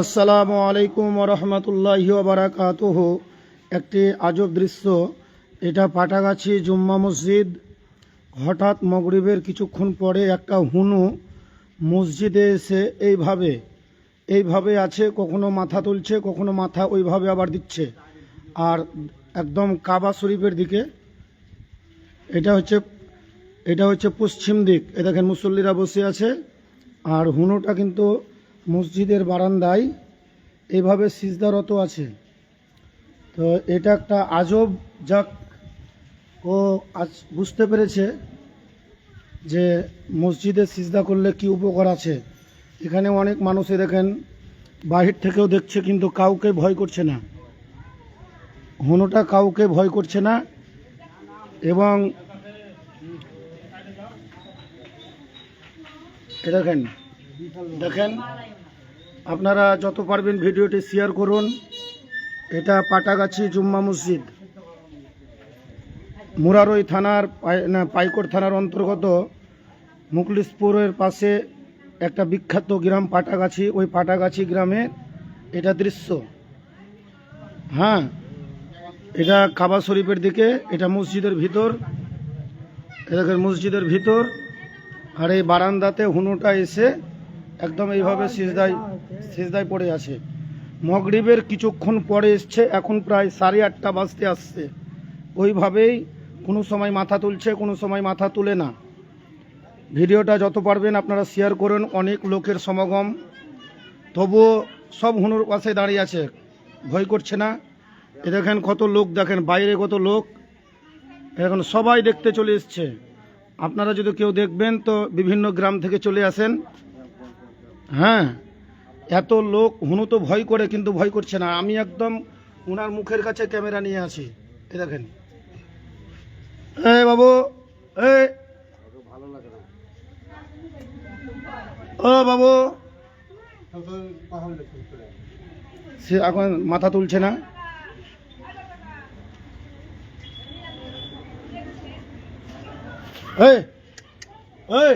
আসসালামু আলাইকুম রহমতুল্লাহি বারাকাতুহ। একটি আজব দৃশ্য, এটা পাটাগাছি জুম্মা মসজিদ। হঠাৎ মগরিবের কিছুক্ষণ পরে একটা হুনু মসজিদে এসে এইভাবে এইভাবে আছে, কখনো মাথা তুলছে, কখনো মাথা ওইভাবে আবার দিচ্ছে। আর একদম কাবা শরীফের দিকে, এটা হচ্ছে এটা হচ্ছে পশ্চিম দিক। এ দেখেন মুসল্লিরা বসে আছে, আর হুনুটা কিন্তু মসজিদের বারান্দায় এইভাবে সিজদারত আছে। তো এটা একটা আজব যাক। ও আজ বুঝতে পেরেছে যে মসজিদে সিজদা করলে কি উপকার আছে। এখানে অনেক মানুষে দেখেন, বাহির থেকেও দেখছে কিন্তু কাউকে ভয় করছে না। হনুটা কাউকে ভয় করছে না এবং দেখেন দেখেন আপনারা যত পারবেন ভিডিওটি শেয়ার করুন। এটা পাটাগাছি জুম্মা মসজিদ। মুরারই থানার পাইকোট থানার অন্তর্গত মুকলিশপুরের পাশে একটা বিখ্যাত গ্রাম পাটাগাছি। ওই পাটাগাছি গ্রামে এটা দৃশ্য। হ্যাঁ এটা কাবা শরীফের দিকে, এটা মসজিদের ভিতর। এ দেখেন মসজিদের ভিতর। আর এই বারান্দাতে হুনুটা এসে একদম এইভাবে সিজদায় সিজদায় পড়ে আছে মগরিবের কিছুক্ষণ পরে এসছে, এখন প্রায় সাড়ে আটটা বাজতে আসছে। ওইভাবেই কোনো সময় মাথা তুলছে, কোনো সময় মাথা তুলে না। ভিডিওটা যত পারবেন আপনারা শেয়ার করুন, অনেক লোকের সমাগম। তবুও সব হুনুর পাশে দাঁড়িয়ে আছে, ভয় করছে না। এ দেখেন কত লোক, দেখেন বাইরে কত লোক। এখন সবাই দেখতে চলে এসছে। আপনারা যদি কেউ দেখবেন তো বিভিন্ন গ্রাম থেকে চলে আসেন। হ্যাঁ। এত লোক, হুনু তো ভয় করে, কিন্তু ভয় করছে না। আমি একদম ওনার মুখের কাছে ক্যামেরা নিয়ে আছি। এ দেখেন। বাবু এই ও বাবু। সে এখন মাথা তুলছে না। এই এই।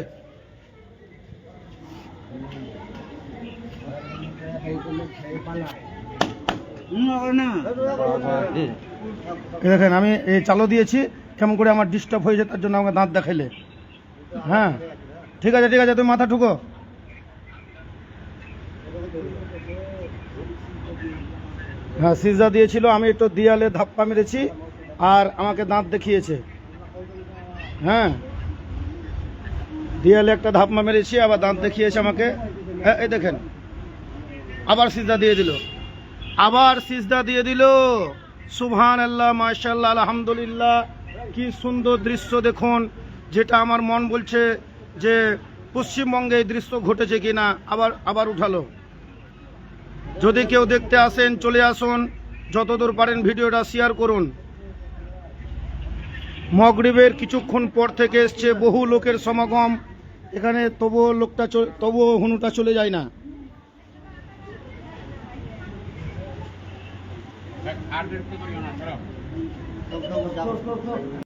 দেখেন, আমি এই চালো দিয়েছি। কেমন করে আমার ডিস্টার্ব হয়েছে, তার জন্য আমাকে দাঁত দেখাইলে। হ্যাঁ? ঠিক আছে ঠিক আছে, তুমি মাথা ঠুকো। হ্যাঁ সিজা দিয়েছিল, আমি একটু দিয়ালে ধাপ্পা মেরেছি, আর আমাকে দাঁত দেখিয়েছে। হ্যাঁ? দিয়ালে একটা ধাপ্পা মেরেছি, আবার দাঁত দেখিয়েছে আমাকে। হ্যাঁ এই দেখেন। আবার সিজদা দিয়ে দিল। আবার সিজদা দিয়ে দিল। সুবহান আল্লাহ মাশাল্লাহ আলহামদুলিল্লাহ। কি সুন্দর দৃশ্য দেখুন, যেটা আমার মন বলছে যে পশ্চিমবঙ্গে এই দৃশ্য ঘটেছে কিনা, আবার আবার উঠালো। যদি কেউ দেখতে আসেন, চলে আসুন, যতদূর পারেন ভিডিওটা শেয়ার করুন। মগরিবের কিছুক্ষণ পর থেকে এসছে বহু লোকের সমাগম। এখানে তবুও লোকটা তবুও হনুটা চলে যায় না। आठ